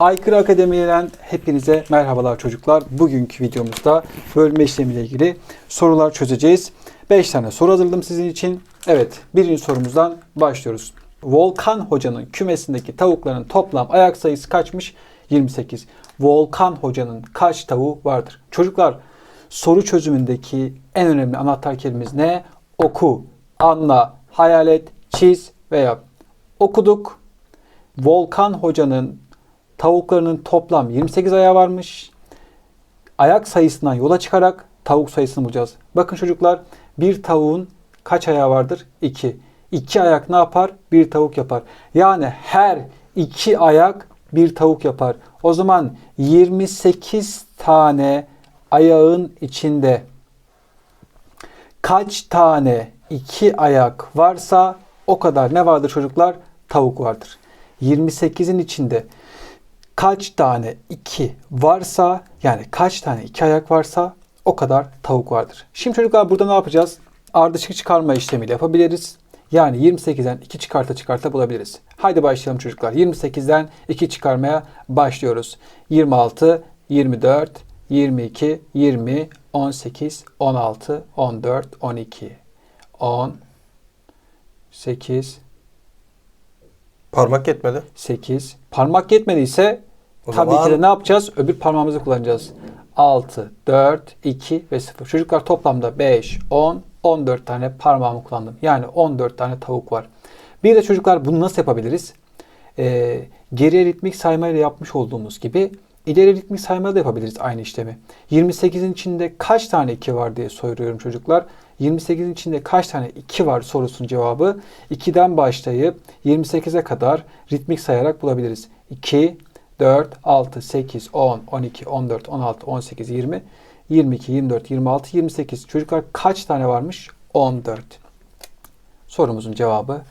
Aykırı Akademi'den hepinize merhabalar çocuklar. Bugünkü videomuzda bölme işlemiyle ilgili sorular çözeceğiz. 5 tane soru hazırladım sizin için. Evet, birinci sorumuzdan başlıyoruz. Volkan Hoca'nın kümesindeki tavukların toplam ayak sayısı kaçmış? 28. Volkan Hoca'nın kaç tavuğu vardır? Çocuklar, soru çözümündeki en önemli anahtar kelimemiz ne? Oku, anla, hayal et, çiz ve yap. Okuduk. Volkan Hoca'nın tavuklarının toplam 28 ayağı varmış. Ayak sayısından yola çıkarak tavuk sayısını bulacağız. Bakın çocuklar bir tavuğun kaç ayağı vardır? 2. 2 ayak ne yapar? Bir tavuk yapar. Yani her iki ayak bir tavuk yapar. O zaman 28 tane ayağın içinde kaç tane iki ayak varsa o kadar ne vardır çocuklar? Tavuk vardır. 28'in içinde kaç tane iki varsa yani kaç tane iki ayak varsa o kadar tavuk vardır. Şimdi çocuklar burada ne yapacağız? Ardışık çıkarma işlemiyle yapabiliriz. Yani 28'den 2 çıkarta çıkarta bulabiliriz. Haydi başlayalım çocuklar. 28'den 2 çıkarmaya başlıyoruz. 26, 24, 22, 20, 18, 16, 14, 12, 10, 8, Parmak yetmedi. 8. Parmak yetmediyse O tabii zaman- ki de ne yapacağız? Öbür parmağımızı kullanacağız. 6, 4, 2 ve 0. Çocuklar toplamda 5, 10, 14 tane parmağımı kullandım. Yani 14 tane tavuk var. Bir de çocuklar bunu nasıl yapabiliriz? Ee, geriye ritmik saymayla yapmış olduğumuz gibi ileri ritmik saymayla da yapabiliriz aynı işlemi. 28'in içinde kaç tane 2 var diye soruyorum çocuklar. 28'in içinde kaç tane 2 var sorusunun cevabı 2'den başlayıp 28'e kadar ritmik sayarak bulabiliriz. 2, 4, 6, 8, 10, 12, 14, 16, 18, 20, 22, 24, 26, 28. Çocuklar kaç tane varmış? 14. Sorumuzun cevabı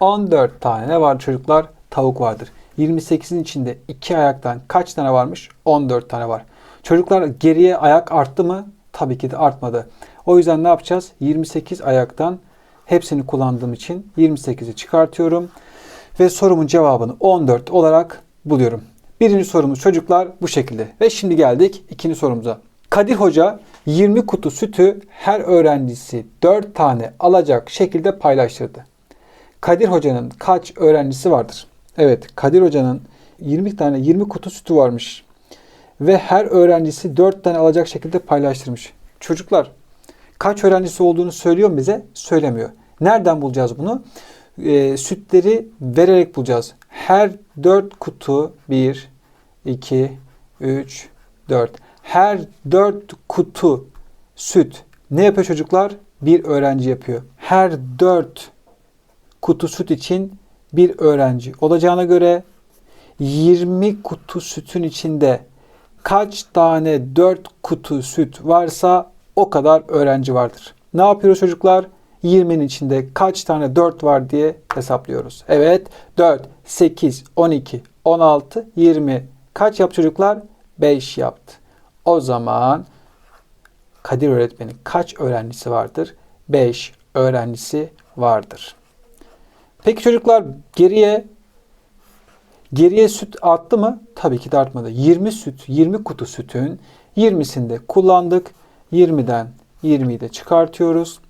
14 tane ne var çocuklar? Tavuk vardır. 28'in içinde 2 ayaktan kaç tane varmış? 14 tane var. Çocuklar geriye ayak arttı mı? Tabii ki de artmadı. O yüzden ne yapacağız? 28 ayaktan hepsini kullandığım için 28'i çıkartıyorum. Ve sorumun cevabını 14 olarak buluyorum. Birinci sorumuz çocuklar bu şekilde. Ve şimdi geldik ikinci sorumuza. Kadir Hoca 20 kutu sütü her öğrencisi 4 tane alacak şekilde paylaştırdı. Kadir Hoca'nın kaç öğrencisi vardır? Evet, Kadir Hoca'nın 20 tane 20 kutu sütü varmış. Ve her öğrencisi 4 tane alacak şekilde paylaştırmış. Çocuklar kaç öğrencisi olduğunu söylüyor mu bize? Söylemiyor. Nereden bulacağız bunu? Ee, sütleri vererek bulacağız. Her 4 kutu 1, 2, 3, 4. Her 4 kutu süt ne yapıyor çocuklar? Bir öğrenci yapıyor. Her 4 kutu süt için bir öğrenci olacağına göre 20 kutu sütün içinde kaç tane 4 kutu süt varsa o kadar öğrenci vardır. Ne yapıyoruz çocuklar? 20'nin içinde kaç tane 4 var diye hesaplıyoruz. Evet 4, 8, 12, 16, 20. Kaç yap çocuklar? 5 yaptı. O zaman Kadir öğretmenin kaç öğrencisi vardır? 5 öğrencisi vardır. Peki çocuklar geriye geriye süt arttı mı? Tabii ki de artmadı. 20 süt, 20 kutu sütün 20'sinde kullandık. 20'den 20'yi de çıkartıyoruz.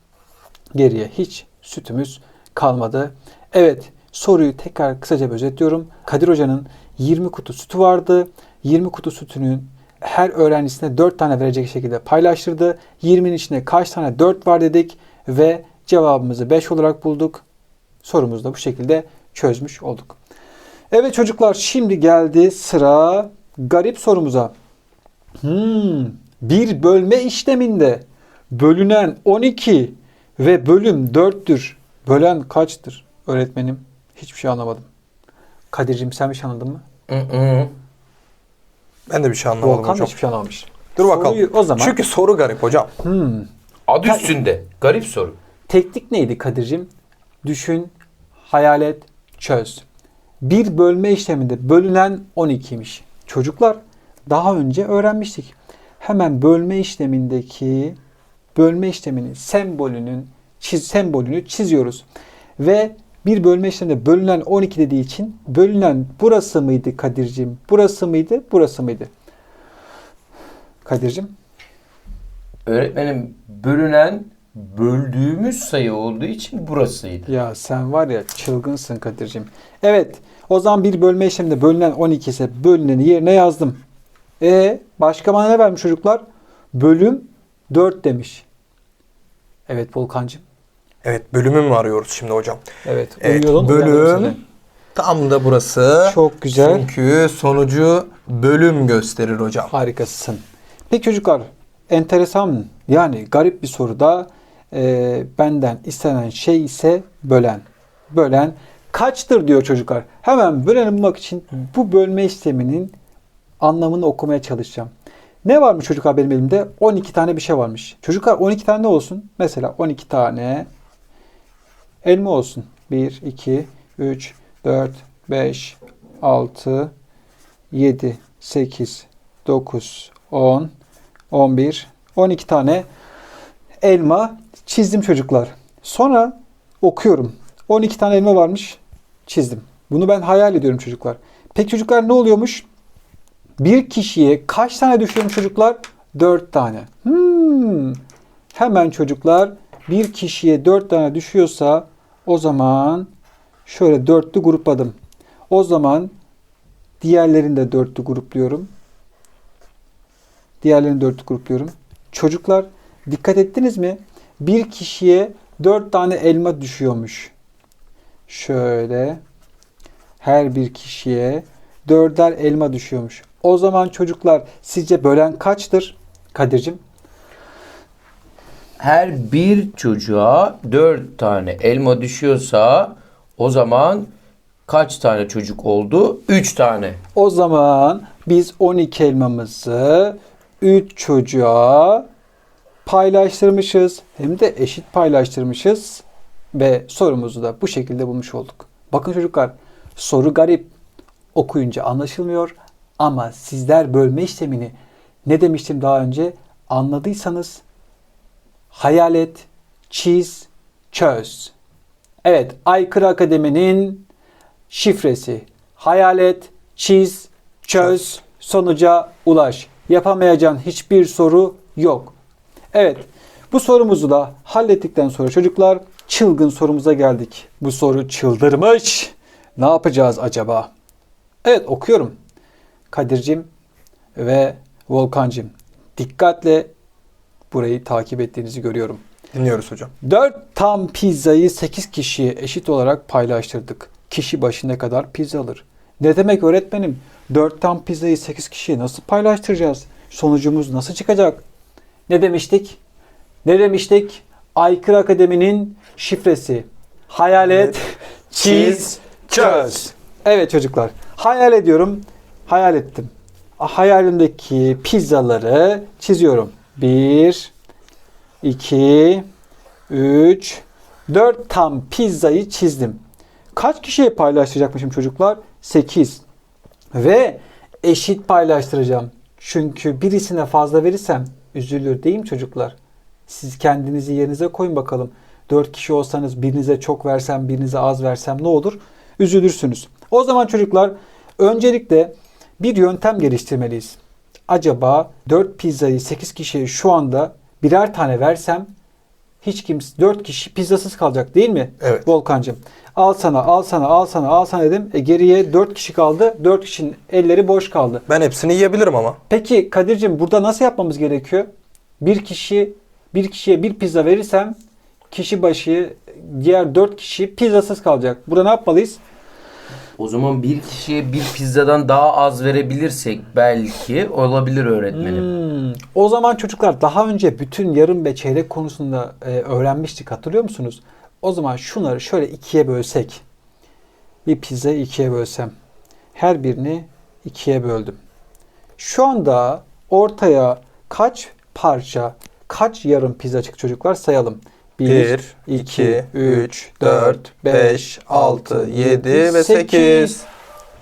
Geriye hiç sütümüz kalmadı. Evet, soruyu tekrar kısaca özetliyorum. Kadir Hoca'nın 20 kutu sütü vardı. 20 kutu sütünün her öğrencisine 4 tane verecek şekilde paylaştırdı. 20'nin içinde kaç tane 4 var dedik ve cevabımızı 5 olarak bulduk. Sorumuzu da bu şekilde çözmüş olduk. Evet çocuklar şimdi geldi sıra garip sorumuza. Hmm, bir bölme işleminde bölünen 12 ve bölüm 4'tür. Bölen kaçtır? Öğretmenim hiçbir şey anlamadım. Kadir'cim sen bir şey anladın mı? Ben de bir şey anlamadım Volkan da hocam. hiçbir şey anlamamış. Dur bakalım. Soruyu o zaman Çünkü soru garip hocam. hmm, Adı üstünde. Garip soru. teknik neydi Kadir'cim? Düşün, hayal et, çöz. Bir bölme işleminde bölünen 12'ymiş. Çocuklar daha önce öğrenmiştik. Hemen bölme işlemindeki bölme işleminin sembolünün çiz, sembolünü çiziyoruz. Ve bir bölme işleminde bölünen 12 dediği için bölünen burası mıydı Kadir'cim? Burası mıydı? Burası mıydı? Kadir'cim? Öğretmenim bölünen böldüğümüz sayı olduğu için burasıydı. Ya sen var ya çılgınsın Kadir'cim. Evet. O zaman bir bölme işleminde bölünen 12 ise bölüneni yerine yazdım. E başka bana ne vermiş çocuklar? Bölüm 4 demiş. Evet Volkancığım. Evet bölümü mü arıyoruz şimdi hocam? Evet. Evet, uyuyordun, bölüm. Tam da burası. Çok güzel. Çünkü sonucu bölüm gösterir hocam. Harikasın. Peki çocuklar enteresan yani garip bir soruda e, benden istenen şey ise bölen. Bölen kaçtır diyor çocuklar. Hemen böleni bulmak için bu bölme işleminin anlamını okumaya çalışacağım. Ne varmış çocuklar benim elimde? 12 tane bir şey varmış. Çocuklar 12 tane ne olsun? Mesela 12 tane elma olsun. 1, 2, 3, 4, 5, 6, 7, 8, 9, 10, 11, 12 tane elma çizdim çocuklar. Sonra okuyorum. 12 tane elma varmış. Çizdim. Bunu ben hayal ediyorum çocuklar. Peki çocuklar ne oluyormuş? Bir kişiye kaç tane düşüyormuş çocuklar? 4 tane. Hmm. Hemen çocuklar bir kişiye 4 tane düşüyorsa o zaman şöyle dörtlü grupladım. O zaman diğerlerini de dörtlü grupluyorum. Diğerlerini dörtlü grupluyorum. Çocuklar dikkat ettiniz mi? Bir kişiye dört tane elma düşüyormuş. Şöyle her bir kişiye dörder elma düşüyormuş. O zaman çocuklar sizce bölen kaçtır? Kadir'cim Her bir çocuğa dört tane elma düşüyorsa o zaman kaç tane çocuk oldu? Üç tane. o zaman biz 12 elmamızı 3 çocuğa paylaştırmışız. Hem de eşit paylaştırmışız. Ve sorumuzu da bu şekilde bulmuş olduk. Bakın çocuklar soru garip. Okuyunca anlaşılmıyor. Ama sizler bölme işlemini ne demiştim daha önce anladıysanız hayal et, çiz, çöz. Evet, Aykırı Akademi'nin şifresi. Hayal et, çiz, çöz, sonuca ulaş. Yapamayacağın hiçbir soru yok. Evet, bu sorumuzu da hallettikten sonra çocuklar çılgın sorumuza geldik. Bu soru çıldırmış. Ne yapacağız acaba? Evet okuyorum. Kadir'cim ve Volkan'cım dikkatle burayı takip ettiğinizi görüyorum. Dinliyoruz hocam. 4 tam pizzayı 8 kişiye eşit olarak paylaştırdık. Kişi başı ne kadar pizza alır? Ne demek öğretmenim? 4 tam pizzayı 8 kişiye nasıl paylaştıracağız? Sonucumuz nasıl çıkacak? Ne demiştik? Ne demiştik? Aykırı Akademi'nin şifresi. Hayal et, çiz, çöz. Evet çocuklar. Hayal ediyorum. Hayal ettim. Hayalimdeki pizzaları çiziyorum. 1, 2, 3, 4 tam pizzayı çizdim. Kaç kişiye paylaştıracakmışım çocuklar? 8. Ve eşit paylaştıracağım. Çünkü birisine fazla verirsem üzülür değil mi çocuklar? Siz kendinizi yerinize koyun bakalım. 4 kişi olsanız birinize çok versem birinize az versem ne olur? Üzülürsünüz. O zaman çocuklar öncelikle bir yöntem geliştirmeliyiz. Acaba 4 pizzayı 8 kişiye şu anda birer tane versem hiç kimse 4 kişi pizzasız kalacak değil mi? Evet. Volkancığım. Al sana, al sana, al sana, al sana dedim. E geriye 4 kişi kaldı. 4 kişinin elleri boş kaldı. Ben hepsini yiyebilirim ama. Peki Kadir'cim burada nasıl yapmamız gerekiyor? Bir kişi bir kişiye bir pizza verirsem kişi başı diğer 4 kişi pizzasız kalacak. Burada ne yapmalıyız? O zaman bir kişiye bir pizzadan daha az verebilirsek belki olabilir öğretmenim. Hmm, O zaman çocuklar daha önce bütün yarım ve çeyrek konusunda e, öğrenmiştik hatırlıyor musunuz? O zaman şunları şöyle ikiye bölsek. Bir pizzayı ikiye bölsem. Her birini ikiye böldüm. Şu anda ortaya kaç parça, kaç yarım pizza çıktı çocuklar sayalım. 1, 2, 3, 4, 5, 6, 7 ve 8.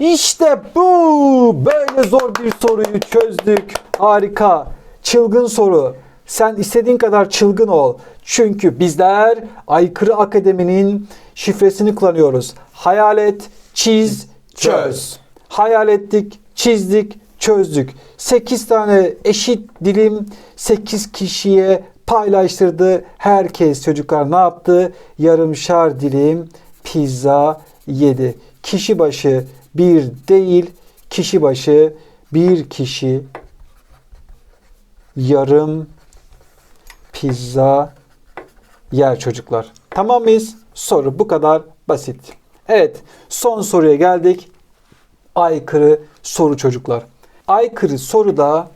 İşte bu. Böyle zor bir soruyu çözdük. Harika. Çılgın soru. Sen istediğin kadar çılgın ol. Çünkü bizler Aykırı Akademi'nin şifresini kullanıyoruz. Hayal et, çiz, çöz. Hayal ettik, çizdik, çözdük. 8 tane eşit dilim 8 kişiye paylaştırdı. Herkes çocuklar ne yaptı? Yarımşar dilim pizza yedi. Kişi başı bir değil, kişi başı bir kişi yarım pizza yer çocuklar. Tamam mıyız? Soru bu kadar basit. Evet, son soruya geldik. Aykırı soru çocuklar. Aykırı soruda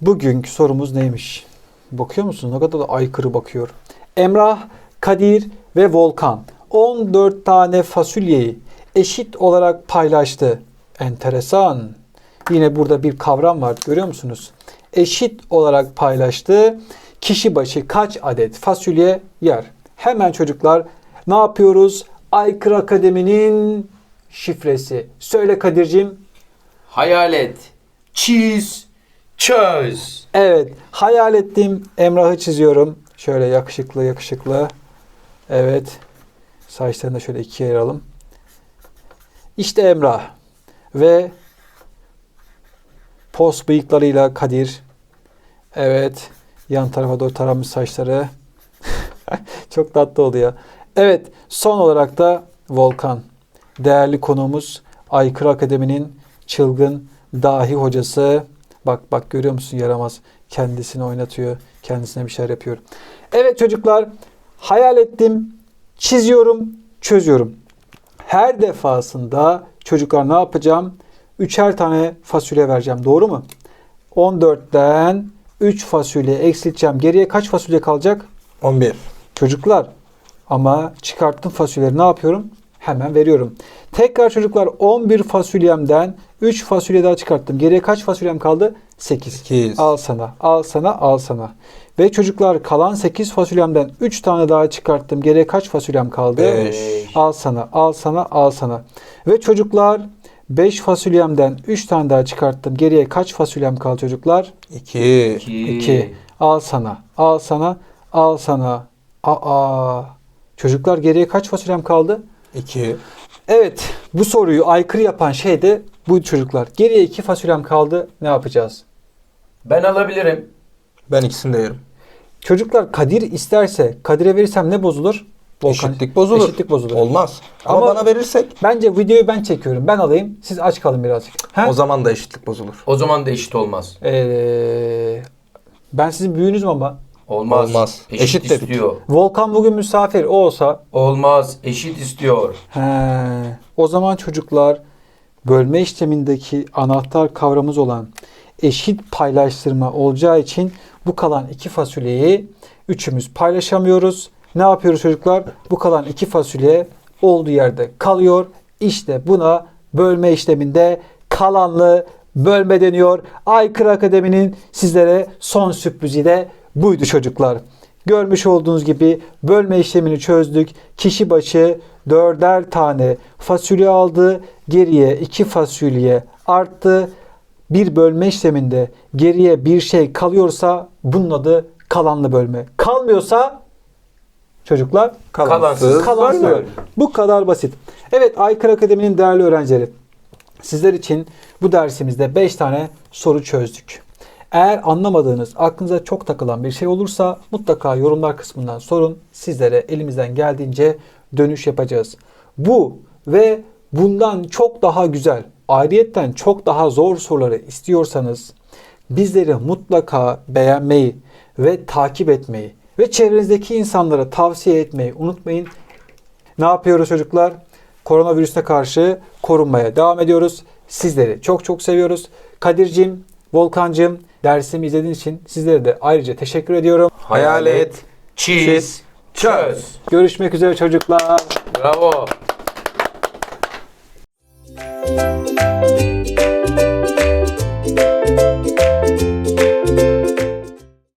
bugünkü sorumuz neymiş? Bakıyor musunuz? Ne kadar da aykırı bakıyor. Emrah, Kadir ve Volkan 14 tane fasulyeyi eşit olarak paylaştı. Enteresan. Yine burada bir kavram var. Görüyor musunuz? Eşit olarak paylaştı. Kişi başı kaç adet fasulye yer? Hemen çocuklar ne yapıyoruz? Aykırı Akademi'nin şifresi. Söyle Kadir'cim. Hayal et. Çiz. Çöz. Evet. Hayal ettim. Emrah'ı çiziyorum. Şöyle yakışıklı yakışıklı. Evet. Saçlarını da şöyle ikiye ayıralım. İşte Emrah. Ve pos bıyıklarıyla Kadir. Evet. Yan tarafa doğru taranmış saçları. Çok tatlı oldu ya. Evet. Son olarak da Volkan. Değerli konuğumuz Aykırı Akademi'nin çılgın dahi hocası. Bak bak görüyor musun yaramaz. Kendisini oynatıyor. Kendisine bir şeyler yapıyor. Evet çocuklar hayal ettim. Çiziyorum. Çözüyorum. Her defasında çocuklar ne yapacağım? Üçer tane fasulye vereceğim. Doğru mu? 14'ten 3 fasulye eksilteceğim. Geriye kaç fasulye kalacak? 11. Çocuklar ama çıkarttım fasulyeleri ne yapıyorum? Hemen veriyorum. Tekrar çocuklar 11 fasulyemden 3 fasulye daha çıkarttım. Geriye kaç fasulyem kaldı? 8. 8. Al sana, al sana, al sana. Ve çocuklar kalan 8 fasulyemden 3 tane daha çıkarttım. Geriye kaç fasulyem kaldı? Beş. Al sana, al sana, al sana. Ve çocuklar 5 fasulyemden 3 tane daha çıkarttım. Geriye kaç fasulyem kaldı çocuklar? 2. 2. Al sana, al sana, al sana. Aa. Çocuklar geriye kaç fasulyem kaldı? 2. Evet, bu soruyu aykırı yapan şey de bu çocuklar. Geriye 2 fasulyem kaldı. Ne yapacağız? Ben alabilirim. Ben ikisini de yerim. Çocuklar Kadir isterse Kadir'e verirsem ne bozulur? Eşitlik bozulur. Eşitlik bozulur. Olmaz. Ama, Ama- bana verirsek Bence videoyu ben çekiyorum. Ben alayım. Siz aç kalın birazcık. Ha? o zaman da eşitlik bozulur. O zaman da eşit olmaz. Ee, ben sizin büyüğünüzüm ama. Olmaz. Olmaz. Eşit, Eşit dedik. istiyor. Volkan bugün misafir. O olsa Olmaz. Eşit istiyor. He, o zaman çocuklar bölme işlemindeki anahtar kavramımız olan eşit paylaştırma olacağı için bu kalan iki fasulyeyi üçümüz paylaşamıyoruz. Ne yapıyoruz çocuklar? Bu kalan iki fasulye olduğu yerde kalıyor. İşte buna bölme işleminde kalanlı bölme deniyor. Aykırı Akademi'nin sizlere son sürprizi de buydu çocuklar. Görmüş olduğunuz gibi bölme işlemini çözdük. Kişi başı dörder tane fasulye aldı. Geriye iki fasulye arttı. Bir bölme işleminde geriye bir şey kalıyorsa bunun adı kalanlı bölme. Kalmıyorsa çocuklar Kalansız. kalansız bölme. Bu kadar basit. Evet Aykırı Akademi'nin değerli öğrencileri. Sizler için bu dersimizde 5 tane soru çözdük. Eğer anlamadığınız, aklınıza çok takılan bir şey olursa mutlaka yorumlar kısmından sorun. Sizlere elimizden geldiğince dönüş yapacağız. Bu ve bundan çok daha güzel, ayrıyetten çok daha zor soruları istiyorsanız bizleri mutlaka beğenmeyi ve takip etmeyi ve çevrenizdeki insanlara tavsiye etmeyi unutmayın. Ne yapıyoruz çocuklar? Koronavirüsüne karşı korunmaya devam ediyoruz. Sizleri çok çok seviyoruz. Kadir'cim, Volkan'cım dersimi izlediğiniz için sizlere de ayrıca teşekkür ediyorum. Hayal et. Çiz. Çöz. Görüşmek üzere çocuklar. Bravo.